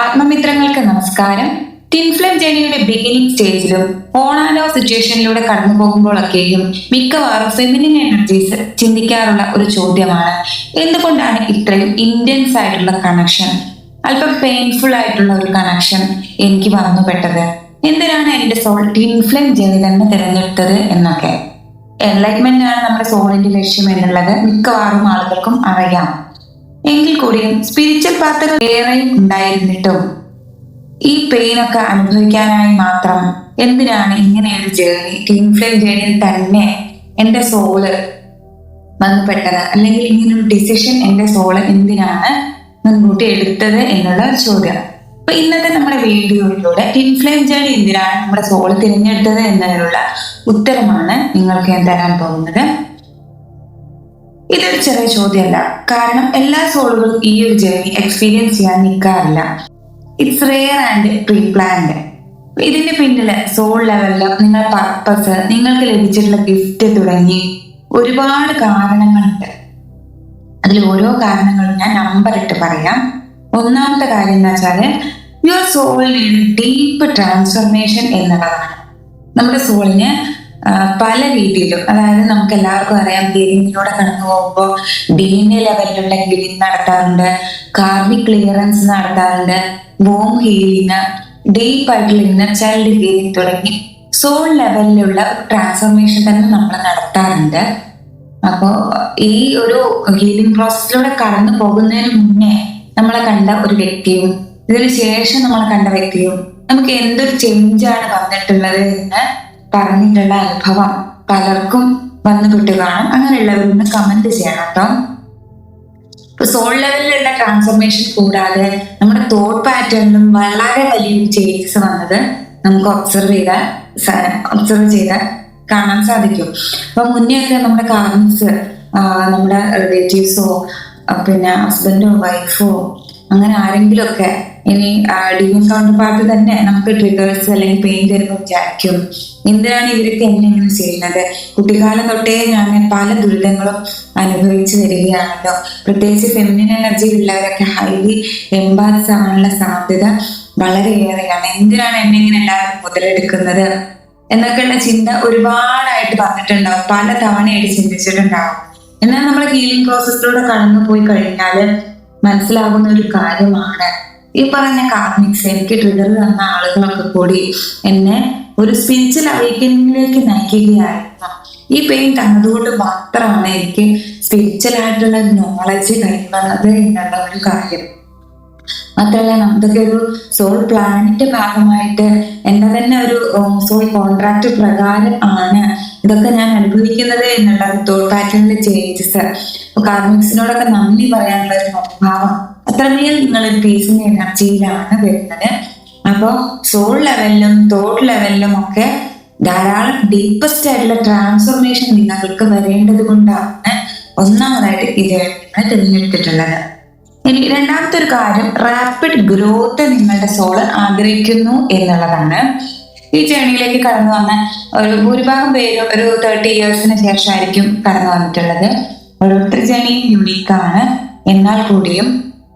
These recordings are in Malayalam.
ആത്മമിത്രങ്ങൾക്ക് നമസ്കാരം. ടിൻഫ്ലെം ജേണിയുടെ ബിഗിനിങ് സ്റ്റേജിലും ഓണാലോ സിറ്റുവേഷനിലൂടെ കടന്നു പോകുമ്പോഴൊക്കെയും മിക്കവാറും ഫെമിനിൻ എനർജീസ് ചിന്തിക്കാറുള്ള ഒരു ചോദ്യമാണ്. എന്തുകൊണ്ടാണ് ഇത്രയും ഇന്റൻസ് ആയിട്ടുള്ള കണക്ഷൻ അല്പം പെയിൻഫുൾ ആയിട്ടുള്ള ഒരു കണക്ഷൻ എനിക്ക് വന്നുപെട്ടത്? എന്തിനാണ് എന്റെ സോൾ ടിൻഫ്ലം ജേണി തന്നെ തിരഞ്ഞെടുത്തത് എന്നൊക്കെ? എൻലൈറ്റ്മെന്റ് ആണ് നമ്മുടെ സോളിന്റെ ലക്ഷ്യം എന്നുള്ളത് മിക്കവാറും ആളുകൾക്കും അറിയാം. എങ്കിൽ കൂടിയും സ്പിരിച്വൽ പാത്തുകൾ ഏറെയും ഉണ്ടായിരുന്നിട്ടും ഈ പെയിൻ ഒക്കെ അനുഭവിക്കാനായി മാത്രം എന്തിനാണ് ഇങ്ങനെ ഒരു ജേണി ക്ലീൻ ഫ്ലെയിം ജേണിയിൽ തന്നെ എന്റെ സോൾ ബന്ധപ്പെട്ടത് അല്ലെങ്കിൽ ഇങ്ങനെ ഒരു ഡിസിഷൻ എന്റെ സോൾ എന്തിനാണ് മുൻകൂട്ടി എടുത്തത് എന്നുള്ള ചോദ്യം. അപ്പൊ ഇന്നത്തെ നമ്മുടെ വീഡിയോയിലൂടെ ടിൻ ഫ്ലെയിം ജേണി എന്തിനാണ് നമ്മുടെ സോൾ തിരഞ്ഞെടുത്തത് എന്നതിനുള്ള ഉത്തരമാണ് നിങ്ങൾക്ക് ഞാൻ തരാൻ പോകുന്നത്. ഇതൊരു ചെറിയ ചോദ്യമല്ല. കാരണം എല്ലാ സോളുകളും ഈ ഒരു ജേർണി എക്സ്പീരിയൻസ് ചെയ്യാൻ നിൽക്കാറില്ല it's rare and pre planned ഇതിന്റെ പിന്നിൽ സോൾ ലെവലിൽ നിങ്ങൾ പർപ്പസ് നിങ്ങൾക്ക് ലഭിച്ചിട്ടുള്ള ഗിഫ്റ്റ് തുടങ്ങി ഒരുപാട് കാരണങ്ങളുണ്ട്. അതിൽ ഓരോ കാരണങ്ങളും ഞാൻ നമ്പർ ഇട്ട് പറയാം. ഒന്നാമത്തെ കാര്യം എന്താ വെച്ചാൽ യുവർ സോൾ ഡീപ്പ് ട്രാൻസ്ഫർമേഷൻ എന്നുള്ളതാണ്. നമ്മുടെ സോളിന് പല രീതിയിലും. അതായത് നമുക്ക് എല്ലാവർക്കും അറിയാം ഗെയിമിലൂടെ കടന്നു പോകുമ്പോൾ ഡി എൻ എ ലെവലിലുള്ള ഹീലിംഗ് നടത്താറുണ്ട് കാർബി ക്ലിയറൻസ് നടത്താറുണ്ട് വോം ഹീലിങ് ഡീപ്പ് ആയിട്ടുള്ള ഇന്നർ ചൈൽഡ് ഹീലിംഗ് തുടങ്ങി സോൾ ലെവലിലുള്ള ട്രാൻസ്ഫോർമേഷൻ തന്നെ നമ്മൾ നടത്താറുണ്ട്. അപ്പോ ഈ ഒരു ഹീലിംഗ് പ്രോസസ്സിലൂടെ കടന്നു പോകുന്നതിന് മുന്നേ നമ്മളെ കണ്ട ഒരു വ്യക്തിയും ഇതിനു ശേഷം നമ്മളെ കണ്ട വ്യക്തിയും നമുക്ക് എന്തൊരു ചേഞ്ചാണ് വന്നിട്ടുള്ളത് എന്ന് പറഞ്ഞിട്ടുള്ള അനുഭവം പലർക്കും വന്നുപെട്ട് കാണും അങ്ങനെയുള്ളവരൊന്ന് കമന്റ് ചെയ്യണം കേട്ടോ ഇപ്പൊ സോൾ ലെവലിലുള്ള ട്രാൻസ്ഫോർമേഷൻ കൂടാതെ നമ്മുടെ തോട്ട് പാറ്റേണിലും വളരെ വലിയൊരു ചേഞ്ചസ് വന്നത് നമുക്ക് ഒബ്സർവ് ചെയ്താൽ ഒബ്സർവ് ചെയ്താൽ കാണാൻ സാധിക്കും. അപ്പൊ മുന്നേ ഒക്കെ നമ്മുടെ കാർമിക്സ് നമ്മുടെ റിലേറ്റീവ്സോ പിന്നെ ഹസ്ബൻഡോ വൈഫോ അങ്ങനെ ആരെങ്കിലും ഒക്കെ ഇനി ഡിവിൻ കൗണ്ടർ പാർട്ട് തന്നെ നമുക്ക് ട്രിഗേഴ്സ് അല്ലെങ്കിൽ പെയിൻ തരുമ്പോൾ വിചാരിക്കും. എന്തിനാണ് ഇവരൊക്കെ എന്നെ ഇങ്ങനെ ചെയ്യുന്നത്? കുട്ടിക്കാലം തൊട്ടേ ഞാൻ പല ദുരിതങ്ങളും അനുഭവിച്ചു വരികയാണല്ലോ. പ്രത്യേകിച്ച് ഫെമിനിൻ എനർജി ഉള്ളവരൊക്കെ ഹൈലി എംബാസ് ആവാനുള്ള സാധ്യത വളരെയേറെയാണ്. എന്തിനാണ് എന്നെ ഇങ്ങനെ എല്ലാവരും മുതലെടുക്കുന്നത്? എന്നൊക്കെയുള്ള ചിന്ത ഒരുപാടായിട്ട് വന്നിട്ടുണ്ടാവും. പല തവണയായിട്ട് ചിന്തിച്ചിട്ടുണ്ടാവും. എന്നാൽ നമ്മൾ ഹീലിംഗ് പ്രോസസ്സിലൂടെ കടന്നു പോയി കഴിഞ്ഞാൽ മനസ്സിലാകുന്ന ഒരു കാര്യമാണ്. ഈ പറഞ്ഞ കാർമിക്സ് എനിക്ക് ട്രിഗർ തന്ന ആളുകളൊക്കെ കൂടി എന്നെ ഒരു സ്പിരിച്വൽ അവേക്കനിങ്ങിലേക്ക് നയിക്കുകയായിരുന്നു. ഈ പെയിൻ തന്നതുകൊണ്ട് മാത്രമാണ് എനിക്ക് സ്പിരിച്വൽ ആയിട്ടുള്ള നോളജ് കൈവന്നത് എന്നുള്ള ഒരു കാര്യം. മാത്രമല്ല നമുക്കൊക്കെ ഒരു സോൾ പ്ലാനിന്റെ ഭാഗമായിട്ട് എന്നെ തന്നെ ഒരു സോൾ കോൺട്രാക്ട് പ്രകാരം ആണ് ഇതൊക്കെ ഞാൻ അനുഭവിക്കുന്നത് എന്നുള്ള തോട്ട് പാറ്റേണിലെ ചേഞ്ചസ് കാർമിക്സിനോടൊക്കെ നന്ദി പറയാനുള്ള ഒരു മനോഭാവം അത്രമേൽ നിങ്ങൾ ഒരു പീസിന്റെ എനർജിയിലാണ് വരുന്നത്. അപ്പോ സോൾ ലെവലിലും തോട്ട് ലെവലിലും ഒക്കെ ധാരാളം ഡീപ്പസ്റ്റ് ആയിട്ടുള്ള ട്രാൻസ്ഫോർമേഷൻ നിങ്ങൾക്ക് വരേണ്ടത് കൊണ്ടാണ് ഒന്നാമതായിട്ട് ഇത് തിരഞ്ഞെടുത്തിട്ടുള്ളത്. ഇനി രണ്ടാമത്തെ ഒരു കാര്യം റാപ്പിഡ് ഗ്രോത്ത് നിങ്ങളുടെ സോൾ ആഗ്രഹിക്കുന്നു എന്നുള്ളതാണ്. ഈ ജേണിയിലേക്ക് കടന്നു വന്ന ഒരു ഭൂരിഭാഗം പേരും ഒരു തേർട്ടി ഇയേഴ്സിന് ശേഷമായിരിക്കും കടന്നു വന്നിട്ടുള്ളത്. ഓരോരുത്തർ ജേണിയും യുണീക്കാണ് എന്നാൽ കൂടിയും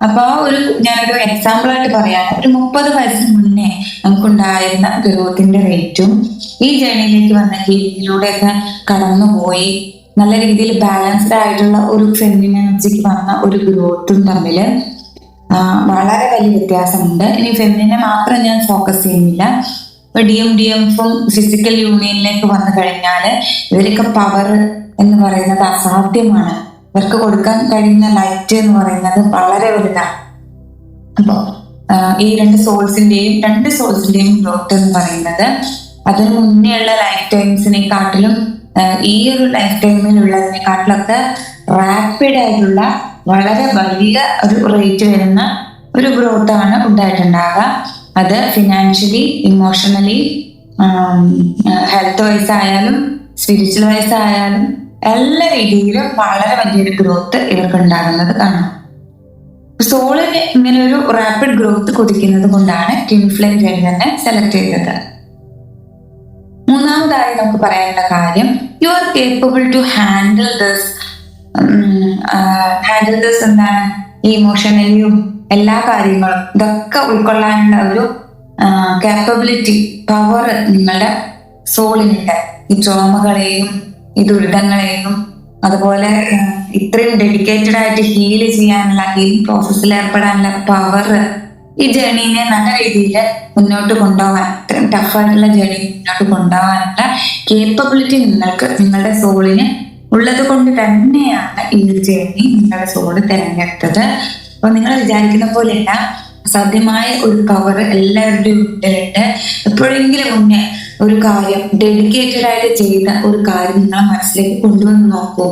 അപ്പൊ ആ ഒരു ഞാനൊരു എക്സാമ്പിൾ ആയിട്ട് പറയാം. ഒരു മുപ്പത് വയസ്സിന് മുന്നേ നമുക്കുണ്ടായിരുന്ന ഗ്രോത്തിന്റെ റേറ്റും ഈ ജേണിയിലേക്ക് വന്ന ഹീലിങ്ങിലൂടെയൊക്കെ കടന്നുപോയി. നല്ല രീതിയിൽ ബാലൻസ്ഡ് ആയിട്ടുള്ള ഒരു ഫെമിനിൻ എനർജിക്ക് വന്ന ഒരു ഗ്രോത്തും തമ്മിൽ വളരെ വലിയ വ്യത്യാസമുണ്ട്. ഇനി ഫെമിനിനെ മാത്രം ഞാൻ ഫോക്കസ് ചെയ്യുന്നില്ല. ഇപ്പൊ ഡി എം ഡി എംഫും ഫിസിക്കൽ യൂണിയനിലേക്ക് വന്നു കഴിഞ്ഞാൽ ഇവരൊക്കെ പവർ എന്ന് പറയുന്നത് അസാധ്യമാണ്. ഇവർക്ക് കൊടുക്കാൻ കഴിയുന്ന ലൈറ്റ് എന്ന് പറയുന്നത് വളരെ വലുതാണ് അപ്പോ ഈ രണ്ട് സോൾസിന്റെയും രണ്ട് സോൾസിന്റെയും ഗ്രോത്ത് എന്ന് പറയുന്നത് അതിന് മുന്നേ ഉള്ള ലൈഫ് ടൈംസിനെ കാട്ടിലും ഈ ഒരു ലൈഫ് ടൈമിലുള്ളതിനെക്കാട്ടിലൊക്കെ റാപ്പിഡ് ആയിട്ടുള്ള വളരെ വലിയ ഒരു റേറ്റ് വരുന്ന ഒരു ഗ്രോത്ത് ആണ് ഉണ്ടായിട്ടുണ്ടാവുക. അത് ഫിനാൻഷ്യലി ഇമോഷണലി ഹെൽത്ത് വൈസ് ആയാലും സ്പിരിച്വൽ വൈസ് ആയാലും എല്ലാ രീതിയിലും വളരെ വലിയൊരു ഗ്രോത്ത് ഇവർക്ക് ഉണ്ടാകുന്നത് കാണാം. സോളിന് ഇങ്ങനെ ഒരു റാപ്പിഡ് ഗ്രോത്ത് കൊതിക്കുന്നത് കൊണ്ടാണ് ടിൻഫ്ലെയിം ജെൽ തന്നെ സെലക്ട് ചെയ്തത്. മൂന്നാമതായി നമുക്ക് പറയാനുള്ള കാര്യം you are capable to handle this handle this എന്താണ്? ഇമോഷണലിയും എല്ലാ കാര്യങ്ങളും ഇതൊക്കെ ഉൾക്കൊള്ളാനുള്ള ഒരു കേപ്പബിലിറ്റി പവർ നിങ്ങളുടെ സോളിനുണ്ട്. ഈ ട്രോമകളെയും ഈ ദുരിതങ്ങളെയും അതുപോലെ ഇത്രയും ഡെഡിക്കേറ്റഡ് ആയിട്ട് ഹീൽ ചെയ്യാനുള്ള ഹീലിംഗ് പ്രോസസ്സിൽ ഏർപ്പെടാനുള്ള പവർ ഈ ജേണീനെ നല്ല രീതിയിൽ മുന്നോട്ട് കൊണ്ടുപോകാൻ ഇത്രയും ടഫായിട്ടുള്ള ജേണി മുന്നോട്ട് കൊണ്ടുപോകാനുള്ള കേപ്പബിലിറ്റി നിങ്ങൾക്ക് നിങ്ങളുടെ സോളിന് ഉള്ളത് കൊണ്ട് തന്നെയാണ് ഈ ഒരു ജേണി നിങ്ങളുടെ സോൾ തിരഞ്ഞെടുത്തത്. അപ്പൊ നിങ്ങൾ വിചാരിക്കുന്ന പോലെയല്ല സാധ്യമായ ഒരു പവർ എല്ലാവരുടെയും ഉള്ളിലുണ്ട് എപ്പോഴെങ്കിലും മുന്നേ ഒരു കാര്യം ഡെഡിക്കേറ്റഡ് ആയിട്ട് ചെയ്ത ഒരു കാര്യം നിങ്ങളെ മനസ്സിലേക്ക് കൊണ്ടുവന്ന് നോക്കൂ.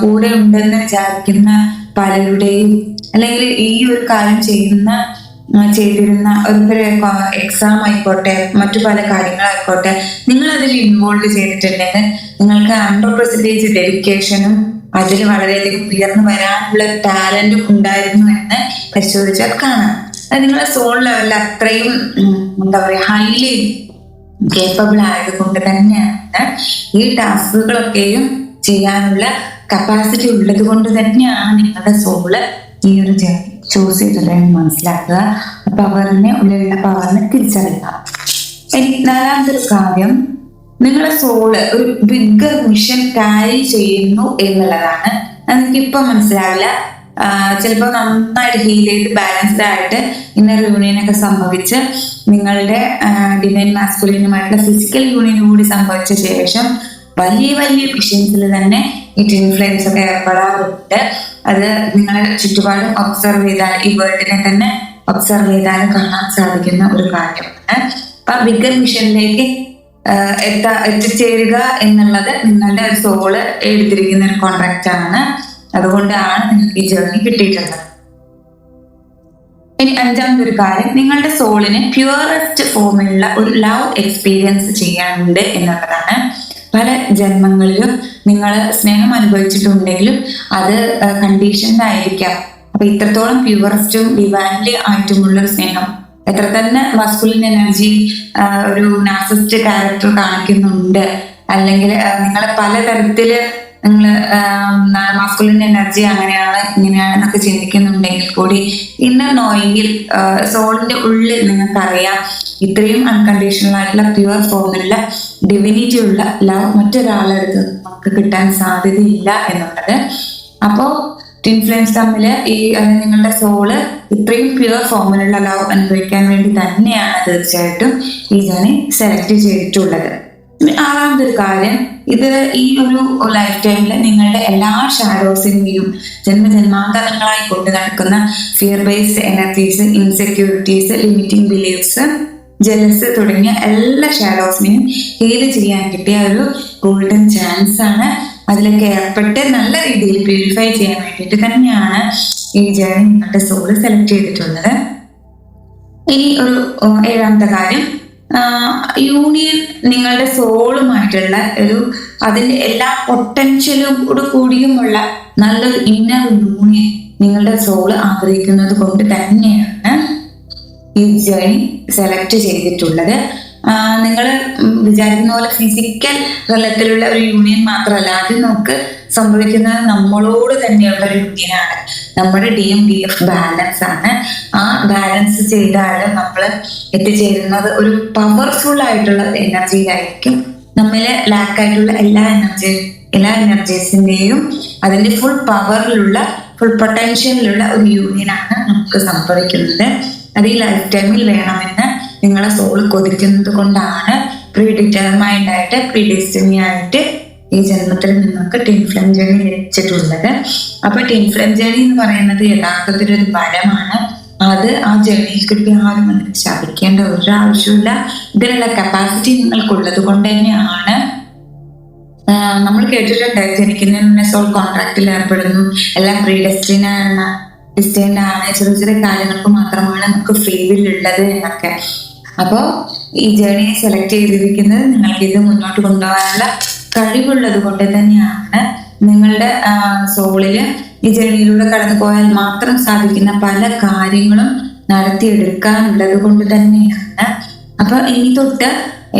കൂടെ ഉണ്ടെന്ന് വിചാരിക്കുന്ന പലരുടെയും അല്ലെങ്കിൽ ഈ ഒരു കാര്യം ചെയ്യുന്ന ചെയ്തിരുന്ന ഒരു എക്സാം ആയിക്കോട്ടെ മറ്റു പല കാര്യങ്ങളായിക്കോട്ടെ നിങ്ങൾ അതിൽ ഇൻവോൾവ് ചെയ്തിട്ടുണ്ടെങ്കിൽ നിങ്ങൾക്ക് ഹൺഡ്രഡ് പെർസെന്റേജ് ഡെഡിക്കേഷനും അതിൽ വളരെയധികം ഉയർന്നു വരാനുള്ള ടാലന്റും ഉണ്ടായിരുന്നു എന്ന് പരിശോധിച്ചാൽ കാണാം. അത് നിങ്ങളുടെ സോൾ ലെവലിൽ അത്രയും എന്താ പറയുക ഹൈലി കേപ്പബിൾ ആയതുകൊണ്ട് തന്നെയാണ് ഈ ടാസ്കുകളൊക്കെയും ചെയ്യാനുള്ള കപ്പാസിറ്റി ഉള്ളത് കൊണ്ട് തന്നെയാണ് നിങ്ങളുടെ സോൾ ഈ ഒരു ജേർണി ചൂസ് ചെയ്തതെന്ന് മനസ്സിലാക്കുക. പവറിനെ ഉള്ളിലുള്ള പവറിനെ തിരിച്ചറിയുക. നാലാമതൊരു കാര്യം നിങ്ങളുടെ സോൾ ഒരു ബിഗ്ഗർ മിഷൻ കാരി ചെയ്യുന്നു എന്നുള്ളതാണ്. ഇപ്പൊ മനസ്സിലാവില്ല. ചിലപ്പോൾ നന്നായിട്ട് ഹീൽ ചെയ്ത് ബാലൻസ്ഡ് ആയിട്ട് ഇന്നർ യൂണിയൻ ഒക്കെ സംഭവിച്ച് നിങ്ങളുടെ ഡിവൈൻ മാസ്കുലിനുമായിട്ടുള്ള ഫിസിക്കൽ യൂണിയൻ കൂടി സംഭവിച്ച ശേഷം വലിയ വലിയ മിഷൻസിൽ തന്നെ ഈ ടിൻ ഫ്ലെയിംസ് ഒക്കെ ഏർപ്പെടാറുണ്ട്. അത് നിങ്ങൾ ചുറ്റുപാടും ഒബ്സർവ് ചെയ്താൽ ഈ വേൾഡിനെ തന്നെ ഒബ്സർവ് ചെയ്താൽ കാണാൻ സാധിക്കുന്ന ഒരു കാര്യമാണ്. അപ്പൊ ആ ബിഗർ മിഷനിലേക്ക് എത്താ എത്തിച്ചേരുക എന്നുള്ളത് നിങ്ങളുടെ സോൾ എടുത്തിരിക്കുന്ന ഒരു കോൺട്രാക്റ്റ് ആണ്. അതുകൊണ്ടാണ് നിങ്ങൾക്ക് ഈ ജേർണി കിട്ടിയിട്ടുള്ളത്. ഇനി അഞ്ചാമത്തെ ഒരു കാര്യം നിങ്ങളുടെ സോളിന് പ്യുവറസ്റ്റ് ഫോമിലുള്ള ഒരു ലവ് എക്സ്പീരിയൻസ് ചെയ്യാനുണ്ട് എന്നുള്ളതാണ്. പല ജന്മങ്ങളിലും നിങ്ങൾ സ്നേഹം അനുഭവിച്ചിട്ടുണ്ടെങ്കിലും അത് കണ്ടീഷൻഡ് ആയിരിക്കാം. അപ്പൊ ഇത്രത്തോളം പ്യുവറസ്റ്റും ഡിവാൻലി ആയിട്ടുമുള്ള ഒരു സ്നേഹം. എത്ര തന്നെ മസ്കുലിൻ എനർജി ഒരു നാസിസ്റ്റ് ക്യാരക്ടർ കാണിക്കുന്നുണ്ട്. അല്ലെങ്കിൽ നിങ്ങൾ പലതരത്തിൽ നിങ്ങൾ മാസ്കുലിൻ എനർജി അങ്ങനെയാണ് ഇങ്ങനെയാണ് എന്നൊക്കെ ചിന്തിക്കുന്നുണ്ടെങ്കിൽ കൂടി ഇന്നർ നോയിങ്ങിൽ സോളിന്റെ ഉള്ളിൽ നിങ്ങൾക്കറിയാം ഇത്രയും അൺകണ്ടീഷണൽ ആയിട്ടുള്ള പ്യുവർ ഫോമിലുള്ള ഡിവിനിറ്റി ഉള്ള ലവ് മറ്റൊരാളെടുത്ത് നമുക്ക് കിട്ടാൻ സാധ്യതയില്ല എന്നുള്ളത്. അപ്പോ ട്വിൻ ഫ്ലെയിംസ് തമ്മിൽ ഈ നിങ്ങളുടെ സോൾ ഇത്രയും പ്യുവർ ഫോമിലുള്ള ലവ് അനുഭവിക്കാൻ വേണ്ടി തന്നെയാണ് തീർച്ചയായിട്ടും ഈ ജേണി സെലക്ട് ചെയ്തിട്ടുള്ളത്. ആറാമത്തെ ഒരു കാര്യം ഇത് ഈ ഒരു ലൈഫ് ടൈമിൽ നിങ്ങളുടെ എല്ലാ ഷാഡോസിനെയും ജന്മജന്മാന്തരങ്ങളായി കൊണ്ടു നടക്കുന്ന fear based energies insecurities limiting beliefs jealous തുടങ്ങിയ എല്ലാ ഷാഡോസിനെയും ഹീൽ ചെയ്യാൻ കിട്ടിയ ഒരു ഗോൾഡൻ ചാൻസ് ആണ്. അതിലൊക്കെ ഏർപ്പെട്ട് നല്ല രീതിയിൽ പ്യൂരിഫൈ ചെയ്യാൻ വേണ്ടിയിട്ട് തന്നെയാണ് ഈ ജേണി നിങ്ങളുടെ സോൾ സെലക്ട് ചെയ്തിട്ടുള്ളത്. ഇനി ഒരു ഏഴാമത്തെ കാര്യം യൂണിയൻ നിങ്ങളുടെ സോളുമായിട്ടുള്ള ഒരു അതിന്റെ എല്ലാ പൊട്ടൻഷ്യലും കൂടെ കൂടിയുമുള്ള നല്ലൊരു ഇന്നർ യൂണിയൻ നിങ്ങളുടെ സോൾ ആഗ്രഹിക്കുന്നത് കൊണ്ട് തന്നെയാണ് ഈ ജേണി സെലക്ട് ചെയ്തിട്ടുള്ളത്. നിങ്ങൾ വിചാരിക്കുന്ന പോലെ ഫിസിക്കൽ തലത്തിലുള്ള ഒരു യൂണിയൻ മാത്രമല്ല. ആദ്യം നമുക്ക് സംഭവിക്കുന്നത് നമ്മളോട് തന്നെയുള്ള ഒരു യൂണിയനാണ് നമ്മുടെ D M D F balance ആണ്. ആ ബാലൻസ് ചെയ്താൽ നമ്മൾ എത്തിച്ചേരുന്നത് ഒരു പവർഫുൾ ആയിട്ടുള്ള എനർജിയിലായിരിക്കും നമ്മിലെ ലാക്ക് ആയിട്ടുള്ള എല്ലാ എനർജി എല്ലാ എനർജീസിന്റെയും അതിന്റെ ഫുൾ പവറിലുള്ള ഫുൾ പൊട്ടൻഷ്യലിലുള്ള ഒരു യൂണിയനാണ് നമുക്ക് സംഭവിക്കുന്നത്. അത് ഈ ലൈഫ് ടൈമിൽ വേണമെന്ന് നിങ്ങളെ സോൾ കൊതിക്കുന്നത് കൊണ്ടാണ് പ്രീ ഡിറ്റർമൈൻഡ് ആയിട്ട് ആയിട്ട് ഈ ജന്മത്തിൽ നിന്നൊക്കെ ടിൻ ഫ്ലെം ജേണി ലഭിച്ചിട്ടുള്ളത്. അപ്പൊ ടിൻ ഫ്ലെം ജേണി എന്ന് പറയുന്നത് യഥാർത്ഥത്തിൽ ഒരു വരമാണ്. അത് ആ ജേണിയിൽ കിട്ടിയ ആരും അതിന് ശപിക്കേണ്ട ഒരു ആവശ്യമില്ല ഇതിനുള്ള കപ്പാസിറ്റി നിങ്ങൾക്കുള്ളത് കൊണ്ട് തന്നെയാണ്. നമ്മൾ കേട്ടിട്ടുണ്ട് ജനിക്കുന്നതിന് മുന്നേ സോൾ കോൺട്രാക്റ്റിൽ ഏർപ്പെടുന്നു. എല്ലാം പ്രീ ഡെസ്റ്റിനാണ് ഡിസ്റ്റൈൻഡാണ് ചെറിയ ചെറിയ കാര്യങ്ങൾക്ക് മാത്രമാണ് നമുക്ക് ഫ്രീ ഉള്ളത് എന്നൊക്കെ. അപ്പോൾ ഈ ജേണിയെ സെലക്ട് ചെയ്തിരിക്കുന്നത് നിങ്ങൾക്ക് ഇത് മുന്നോട്ട് കൊണ്ടുപോകാനുള്ള കഴിവുള്ളത് കൊണ്ട് തന്നെയാണ് നിങ്ങളുടെ സോളിൽ ഈ ജേണിയിലൂടെ കടന്നു പോയാൽ മാത്രം സാധിക്കുന്ന പല കാര്യങ്ങളും നടത്തിയെടുക്കാനുള്ളത് കൊണ്ട് തന്നെയാണ്. അപ്പൊ ഇനി തൊട്ട്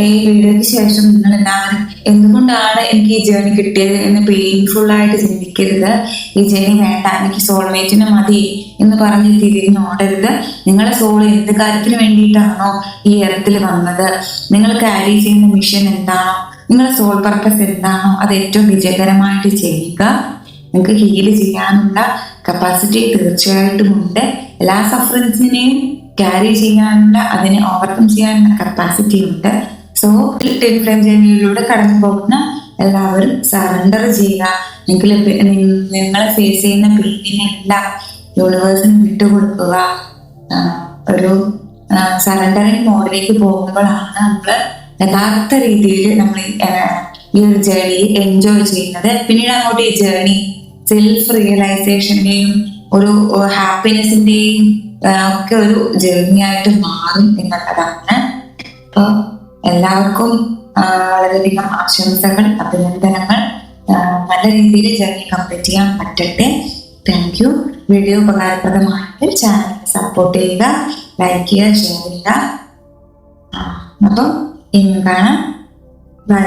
ഈ വീഡിയോയ്ക്ക് ശേഷം നിങ്ങൾ എല്ലാവരും എന്തുകൊണ്ടാണ് എനിക്ക് ഈ ജേണി കിട്ടിയത് എന്ന് പെയിൻഫുൾ ആയിട്ട് ചിന്തിക്കരുത്. ഈ ജേണി വേണ്ട എനിക്ക് സോൾമേറ്റിന് മതി എന്ന് പറഞ്ഞ് തിരിഞ്ഞോടരുത് നിങ്ങളുടെ സോൾ എന്ത് കാര്യത്തിന് വേണ്ടിയിട്ടാണോ ഈ ഇറത്തിൽ വന്നത്? നിങ്ങൾ ക്യാരി ചെയ്യുന്ന മിഷൻ എന്താണോ? നിങ്ങളുടെ സോൾ പർപ്പസ് എന്താണോ അത് ഏറ്റവും വിജയകരമായിട്ട് ചെയ്യുക. നിങ്ങൾക്ക് ഹീൽ ചെയ്യാനുള്ള കപ്പാസിറ്റി തീർച്ചയായിട്ടും ഉണ്ട്. എല്ലാ സഫറൻസിനെയും ക്യാരി ചെയ്യാനുള്ള അതിനെ ഓവർകം ചെയ്യാനുള്ള കപ്പാസിറ്റി ഉണ്ട്. സോ ഡിഫറെന്റ് ജേണിയിലൂടെ കടന്നു പോകുന്ന എല്ലാവരും സറണ്ടർ ചെയ്യുക. നിങ്ങൾ നിങ്ങളെ ഫേസ് ചെയ്യുന്ന പെയിനെല്ലാം യൂണിവേഴ്സിന് വിട്ടുകൊടുക്കുക. ഒരു സറണ്ടറിങ് മോഡിലേക്ക് പോകുമ്പോഴാണ് നമ്മൾ യഥാർത്ഥ രീതിയിൽ നമ്മൾ ഈ, ഒരു ജേർണി എൻജോയ് ചെയ്യുന്നത്. പിന്നീട് അങ്ങോട്ട് ഈ ജേർണി സെൽഫ് റിയലൈസേഷന്റെയും ഒരു ഹാപ്പിനെസിന്റെയും ഒക്കെ ഒരു ജേർണി ആയിട്ട് മാറും എന്നുള്ളതാണ് അപ്പോൾ എല്ലാവർക്കും വളരെയധികം ആശംസകൾ അഭിനന്ദനങ്ങൾ. നല്ല രീതിയിൽ ജേർണി കംപ്ലീറ്റ് ചെയ്യാൻ പറ്റട്ടെ. താങ്ക് യു വീഡിയോ ഉപകാരപ്രദമാണെങ്കിൽ ചാനൽ സപ്പോർട്ട് ചെയ്യുക ലൈക്ക് ചെയ്യുക ഷെയർ ചെയ്യുക. അപ്പം ഇനി കാണാം ബൈ